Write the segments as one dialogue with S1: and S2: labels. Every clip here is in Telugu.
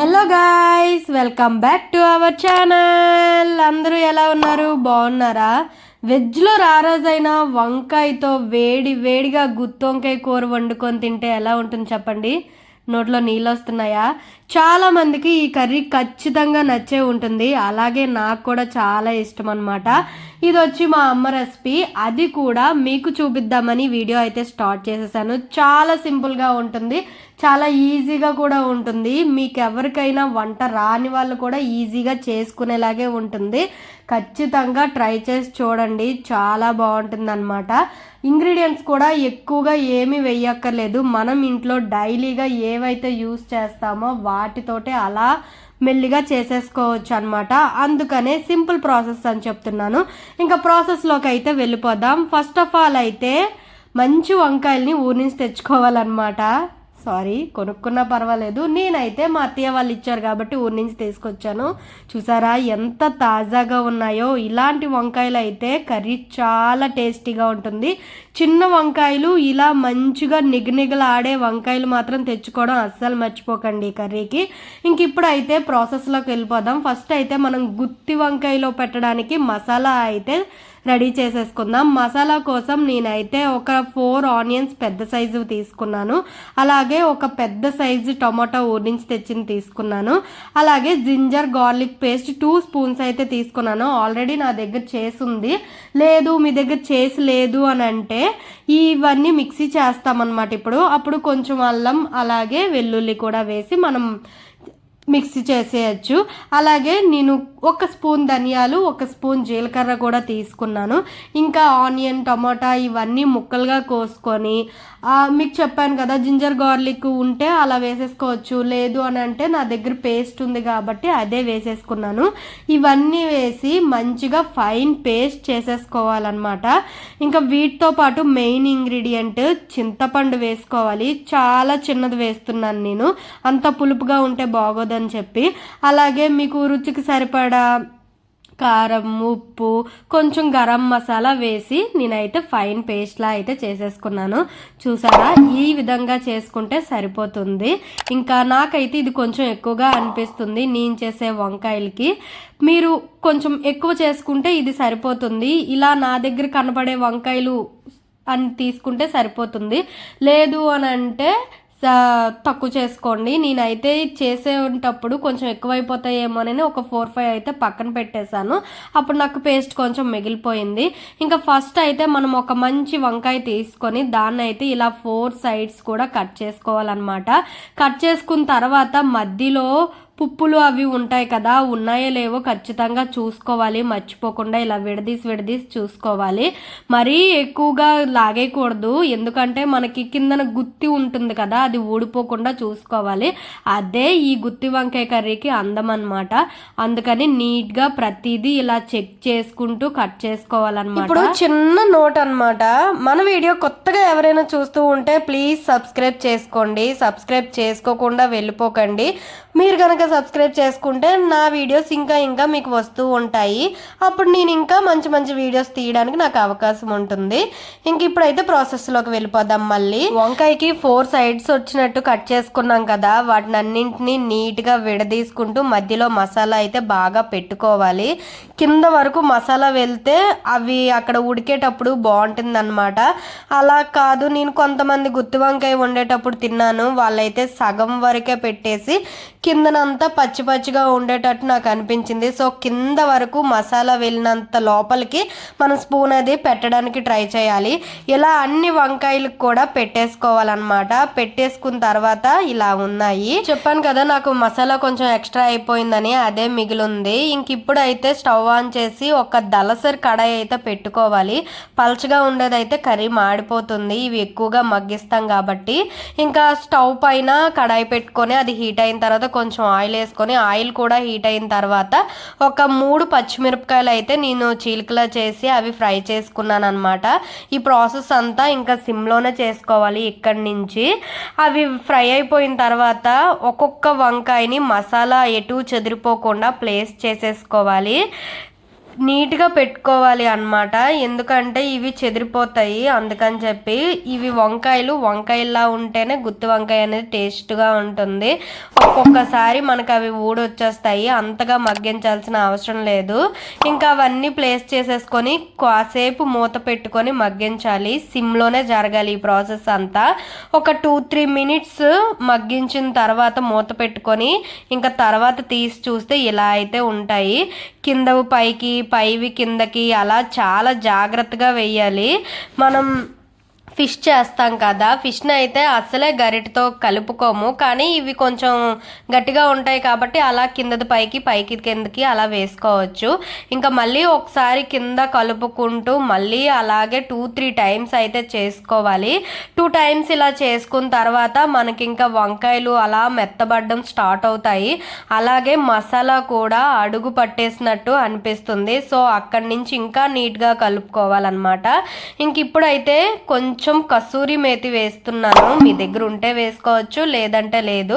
S1: Hello guys welcome back to our channel అందరూ ఎలా ఉన్నారు? బాగున్నారా? వెజ్లో రారాజైన వంకాయతో వేడి వేడిగా గుత్తి వంకాయ కూర వండుకొని తింటే ఎలా ఉంటుంది చెప్పండి? నోట్లో నీళ్ళు వస్తున్నాయా? చాలా మందికి ఈ కర్రీ ఖచ్చితంగా నచ్చే ఉంటుంది. అలాగే నాకు కూడా చాలా ఇష్టం అనమాట ఇది వచ్చి మా అమ్మ రెసిపీ. అది కూడా మీకు చూపిద్దామని వీడియో అయితే స్టార్ట్ చేసేసాను. చాలా సింపుల్గా ఉంటుంది. చాలా ఈజీగా కూడా ఉంటుంది. మీకు ఎవరికైనా వంట రాని వాళ్ళు కూడా ఈజీగా చేసుకునేలాగే ఉంటుంది. ఖచ్చితంగా ట్రై చేసి చూడండి. చాలా బాగుంటుంది అనమాట ఇంగ్రీడియంట్స్ కూడా ఎక్కువగా ఏమీ వేయక్కర్లేదు మనం ఇంట్లో డైలీగా ఏవైతే యూస్ చేస్తామో వాటితోటే అలా మెల్లిగా చేసేసుకోవచ్చు అనమాట అందుకనే సింపుల్ ప్రాసెస్ అని చెప్తున్నాను. ఇంకా ప్రాసెస్లోకి అయితే వెళ్ళిపోదాం. ఫస్ట్ ఆఫ్ ఆల్ అయితే మంచి వంకాయల్ని ఊరి నుంచి తెచ్చుకోవాలన్నమాట. సారీ కొనుక్కున్నా పర్వాలేదు. నేనైతే మా అత్తయ్య వాళ్ళు ఇచ్చారు కాబట్టి ఊరి నుంచి తీసుకొచ్చాను. చూసారా ఎంత తాజాగా ఉన్నాయో. ఇలాంటి వంకాయలు అయితే కర్రీ చాలా టేస్టీగా ఉంటుంది. చిన్న వంకాయలు ఇలా మంచిగా నిగనిగలాడే వంకాయలు మాత్రం తెచ్చుకోవడం అస్సలు మర్చిపోకండి కర్రీకి. ఇంక ఇప్పుడు అయితే ప్రాసెస్లోకి వెళ్ళిపోదాం. ఫస్ట్ అయితే మనం గుత్తి వంకాయలో పెట్టడానికి మసాలా అయితే రెడీ చేసేసుకుందాం. మసాలా కోసం నేనైతే ఒక ఫోర్ ఆనియన్స్ పెద్ద సైజు తీసుకున్నాను. అలాగే ఒక పెద్ద సైజు టమాటో ఊరించి తెచ్చింది తీసుకున్నాను. అలాగే ginger garlic paste two spoons అయితే తీసుకున్నాను. ఆల్రెడీ నా దగ్గర చేసింది లేదు మీ దగ్గర చేసి లేదు అని అంటే ఇవన్నీ మిక్సీ చేస్తామన్నమాట ఇప్పుడు. అప్పుడు కొంచెం అల్లం అలాగే వెల్లుల్లి కూడా వేసి మనం మిక్సీ చేసేయచ్చు. అలాగే నేను ఒక స్పూన్ ధనియాలు ఒక స్పూన్ జీలకర్ర కూడా తీసుకున్నాను. ఇంకా ఆనియన్ టమాటా ఇవన్నీ ముక్కలుగా కోసుకొని మీకు చెప్పాను కదా జింజర్ గార్లిక్ ఉంటే అలా వేసేసుకోవచ్చు. లేదు అని అంటే నా దగ్గర పేస్ట్ ఉంది కాబట్టి అదే వేసేసుకున్నాను. ఇవన్నీ వేసి మంచిగా ఫైన్ పేస్ట్ చేసేసుకోవాలన్నమాట. ఇంకా వీటితో పాటు మెయిన్ ఇంగ్రీడియంట్ చింతపండు వేసుకోవాలి. చాలా చిన్నది వేస్తున్నాను నేను. అంత పులుపుగా ఉంటే బాగోదని అని చెప్పి. అలాగే మీకు రుచికి సరిపడా కారం ఉప్పు కొంచెం గరం మసాలా వేసి నేనైతే ఫైన్ పేస్ట్లా అయితే చేసేసుకున్నాను. చూసారా? ఈ విధంగా చేసుకుంటే సరిపోతుంది. ఇంకా నాకైతే ఇది కొంచెం ఎక్కువగా అనిపిస్తుంది నేను చేసే వంకాయలకి. మీరు కొంచెం ఎక్కువ చేసుకుంటే ఇది సరిపోతుంది. ఇలా నా దగ్గర కనపడే వంకాయలు అని తీసుకుంటే సరిపోతుంది. లేదు అని అంటే తక్కువ చేసుకోండి. నేనైతే చేసేటప్పుడు కొంచెం ఎక్కువైపోతాయేమోనని ఒక ఫోర్ ఫైవ్ అయితే పక్కన పెట్టేశాను. అప్పుడు నాకు పేస్ట్ కొంచెం మిగిలిపోయింది. ఇంకా ఫస్ట్ అయితే మనం ఒక మంచి వంకాయ తీసుకొని దాన్ని అయితే ఇలా ఫోర్ సైడ్స్ కూడా కట్ చేసుకోవాలన్నమాట. కట్ చేసుకున్న తర్వాత మధ్యలో పుప్పులు అవి ఉంటాయి కదా ఉన్నాయో లేవో ఖచ్చితంగా చూసుకోవాలి. మర్చిపోకుండా ఇలా విడదీసి విడదీసి చూసుకోవాలి. మరీ ఎక్కువగా లాగేయకూడదు. ఎందుకంటే మనకి కిందన గుత్తి ఉంటుంది కదా అది ఊడిపోకుండా చూసుకోవాలి. అదే ఈ గుత్తి వంకాయ కర్రీకి అందం అనమాట అందుకని నీట్గా ప్రతిదీ ఇలా చెక్ చేసుకుంటూ కట్ చేసుకోవాలన్నమాట. ఇప్పుడు చిన్న నోట్ అనమాట మన వీడియో కొత్తగా ఎవరైనా చూస్తూ ఉంటే ప్లీజ్ సబ్స్క్రైబ్ చేసుకోండి. సబ్స్క్రైబ్ చేసుకోకుండా వెళ్ళిపోకండి. మీరు కనుక సబ్స్క్రైబ్ చేసుకుంటే నా వీడియోస్ ఇంకా ఇంకా మీకు వస్తూ ఉంటాయి. అప్పుడు నేను ఇంకా మంచి మంచి వీడియోస్ తీయడానికి నాకు అవకాశం ఉంటుంది. ఇంక ఇప్పుడైతే ప్రాసెస్లోకి వెళ్ళిపోదాం మళ్ళీ. వంకాయకి ఫోర్ సైడ్స్ వచ్చినట్టు కట్ చేసుకున్నాం కదా. వాటిని అన్నింటినీ నీట్గా విడదీసుకుంటూ మధ్యలో మసాలా అయితే బాగా పెట్టుకోవాలి. కింద వరకు మసాలా వెళ్తే అవి అక్కడ ఉడికేటప్పుడు బాగుంటుంది అనమాట అలా కాదు నేను కొంతమంది గుత్తి వంకాయ వండేటప్పుడు తిన్నాను. వాళ్ళైతే సగం వరకే పెట్టేసి కిందనంత పచ్చి పచ్చిగా ఉండేటట్టు నాకు అనిపించింది. సో కింద వరకు మసాలా వెళ్ళినంత లోపలికి మనం స్పూన్ అది పెట్టడానికి ట్రై చేయాలి. ఇలా అన్ని వంకాయలకు కూడా పెట్టేసుకోవాలన్నమాట. పెట్టేసుకున్న తర్వాత ఇలా ఉన్నాయి. చెప్పాను కదా నాకు మసాలా కొంచెం ఎక్స్ట్రా అయిపోయిందని అదే మిగిలింది. ఇంక ఇప్పుడు అయితే స్టవ్ ఆన్ చేసి ఒక దలసరి కడాయి అయితే పెట్టుకోవాలి. పలచగా ఉండేదైతే కర్రీ మాడిపోతుంది. ఇవి ఎక్కువగా మగ్గిస్తాం కాబట్టి. ఇంకా స్టవ్ పైన కడాయి పెట్టుకొని అది హీట్ అయిన తర్వాత కొంచెం ఆయిల్ వేసుకొని ఆయిల్ కూడా హీట్ అయిన తర్వాత ఒక మూడు పచ్చిమిరపకాయలు అయితే నేను చీలికలా చేసి అవి ఫ్రై చేసుకున్నాను అనమాట ఈ ప్రాసెస్ అంతా ఇంకా సిమ్లోనే చేసుకోవాలి ఇక్కడి నుంచి. అవి ఫ్రై అయిపోయిన తర్వాత ఒక్కొక్క వంకాయని మసాలా ఎటు చెదిరిపోకుండా ప్లేస్ చేసేసుకోవాలి. నీట్గా పెట్టుకోవాలి అన్నమాట. ఎందుకంటే ఇవి చెదిరిపోతాయి. అందుకని చెప్పి ఇవి వంకాయలు వంకాయలా ఉంటేనే గుత్తి వంకాయ అనేది టేస్ట్గా ఉంటుంది. ఒక్కొక్కసారి మనకు అవి ఊడొచ్చేస్తాయి. అంతగా మగ్గించాల్సిన అవసరం లేదు. ఇంకా అవన్నీ ప్లేస్ చేసేసుకొని కాసేపు మూత పెట్టుకొని మగ్గించాలి. సిమ్లోనే జరగాలి ఈ ప్రాసెస్ అంతా. ఒక టూ త్రీ మినిట్స్ మగ్గించిన తర్వాత మూత పెట్టుకొని ఇంకా తర్వాత తీసి చూస్తే ఇలా అయితే ఉంటాయి. కింద పైకి పైవి కిందకి అలా చాలా జాగ్రత్తగా వేయాలి మనం ఫిష్ చేస్తాం కదా ఫిష్ని అయితే అస్సలే గరిటతో కలుపుకోము. కానీ ఇవి కొంచెం గట్టిగా ఉంటాయి కాబట్టి అలా కిందది పైకి పైకి కిందకి అలా వేసుకోవచ్చు. ఇంకా మళ్ళీ ఒకసారి కింద కలుపుకుంటూ మళ్ళీ అలాగే టూ త్రీ టైమ్స్ అయితే చేసుకోవాలి. టూ టైమ్స్ ఇలా చేసుకున్న తర్వాత మనకి ఇంకా వంకాయలు అలా మెత్తబడడం స్టార్ట్ అవుతాయి. అలాగే మసాలా కూడా అడుగు పట్టేసినట్టు అనిపిస్తుంది. సో అక్కడి నుంచి ఇంకా నీట్గా కలుపుకోవాలన్నమాట. ఇంక ఇప్పుడైతే కొంచెం కొంచెం కస్తూరి మేతి వేస్తున్నాను. మీ దగ్గర ఉంటే వేసుకోవచ్చు లేదంటే లేదు.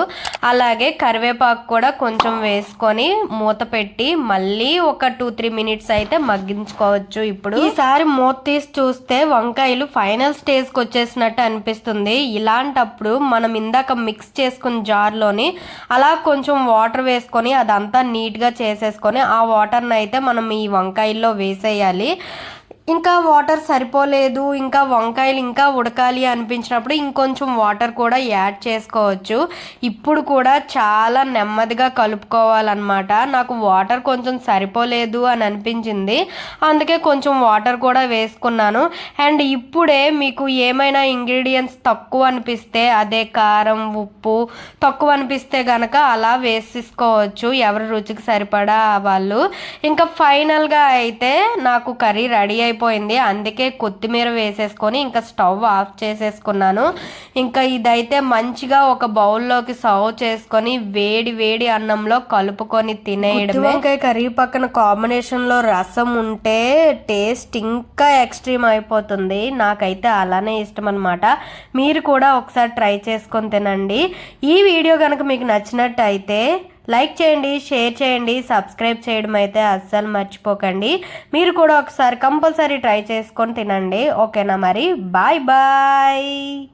S1: అలాగే కరివేపాకు కూడా కొంచెం వేసుకొని మూత పెట్టి మళ్ళీ ఒక టూ త్రీ మినిట్స్ అయితే మగ్గించుకోవచ్చు ఇప్పుడు. ఈసారి మూత తీసి చూస్తే వంకాయలు ఫైనల్ స్టేజ్కి వచ్చేసినట్టు అనిపిస్తుంది. ఇలాంటప్పుడు మనం ఇందాక మిక్స్ చేసుకున్న జార్లోని అలా కొంచెం వాటర్ వేసుకొని అదంతా నీట్గా చేసేసుకొని ఆ వాటర్ని అయితే మనం ఈ వంకాయల్లో వేసేయాలి. ఇంకా వాటర్ సరిపోలేదు ఇంకా వంకాయలు ఇంకా ఉడకాలి అనిపించినప్పుడు ఇంకొంచెం వాటర్ కూడా యాడ్ చేసుకోవచ్చు. ఇప్పుడు కూడా చాలా నెమ్మదిగా కలుపుకోవాలన్నమాట. నాకు వాటర్ కొంచెం సరిపోలేదు అని అనిపించింది. అందుకే కొంచెం వాటర్ కూడా వేసుకున్నాను. అండ్ ఇప్పుడే మీకు ఏమైనా ఇంగ్రీడియంట్స్ తక్కువ అనిపిస్తే అదే కారం ఉప్పు తక్కువ అనిపిస్తే గనక అలా వేసేసుకోవచ్చు. ఎవరి రుచికి సరిపడా వాళ్ళు. ఇంకా ఫైనల్గా అయితే నాకు కర్రీ రెడీ అయిపోయింది అందుకే కొత్తిమీర వేసేసుకొని ఇంకా స్టవ్ ఆఫ్ చేసేసుకున్నాను. ఇంకా ఇదైతే మంచిగా ఒక బౌల్లోకి సర్వ్ చేసుకొని వేడి వేడి అన్నంలో కలుపుకొని తినేయడం వంకాయ కర్రీ పక్కన కాంబినేషన్లో రసం ఉంటే టేస్ట్ ఇంకా ఎక్స్ట్రీమ్ అయిపోతుంది. నాకైతే అలానే ఇష్టం అనమాట మీరు కూడా ఒకసారి ట్రై చేసుకొని తినండి. ఈ వీడియో కనుక మీకు నచ్చినట్టయితే లైక్ చేయండి షేర్ చేయండి సబ్స్క్రైబ్ చేయడం అయితే అస్సలు మర్చిపోకండి. మీరు కూడా ఒకసారి కంపల్సరీ ట్రై చేసుకొని తినండి. ఓకేనా మరి? Bye bye.